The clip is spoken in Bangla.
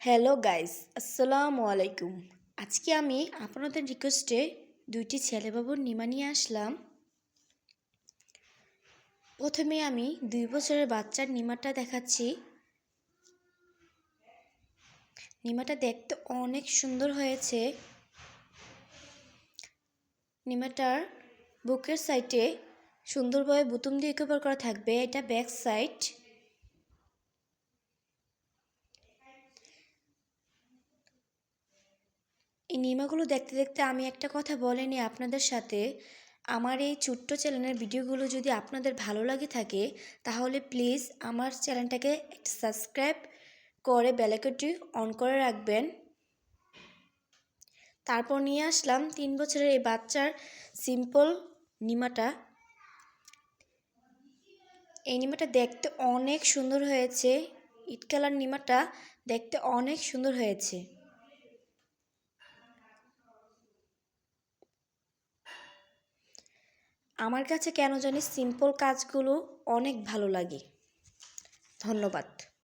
হ্যালো গাইস আসসালামু আলাইকুম আজকে আমি আপনাদের রিকোয়েস্টে দুইটি ছেলেবাবুর নিমা নিয়ে আসলাম। প্রথমে আমি দুই বছরের বাচ্চার নিমাটা দেখাচ্ছি। নিমাটা দেখতে অনেক সুন্দর হয়েছে। নিমাটার বুকের সাইডে সুন্দরভাবে বুতুম দিয়ে কভার করা থাকবে। এটা ব্যাক সাইড এই নিমাগুলো দেখতে দেখতে আমি একটা কথা বলিনি আপনাদের সাথে। আমার এই ছোট্ট চ্যানেলের ভিডিওগুলো যদি আপনাদের ভালো লাগে থাকে, তাহলে প্লিজ আমার চ্যানেলটাকে একটা সাবস্ক্রাইব করে বেলাকটি অন করে রাখবেন। তারপর নিয়ে আসলাম তিন বছরের এই বাচ্চার সিম্পল নিমাটা। এই নিমাটা দেখতে অনেক সুন্দর হয়েছে। ইট কালার নিমাটা দেখতে অনেক সুন্দর হয়েছে। আমার কাছে কেন জানি সিম্পল কাজগুলো অনেক ভালো লাগে। ধন্যবাদ।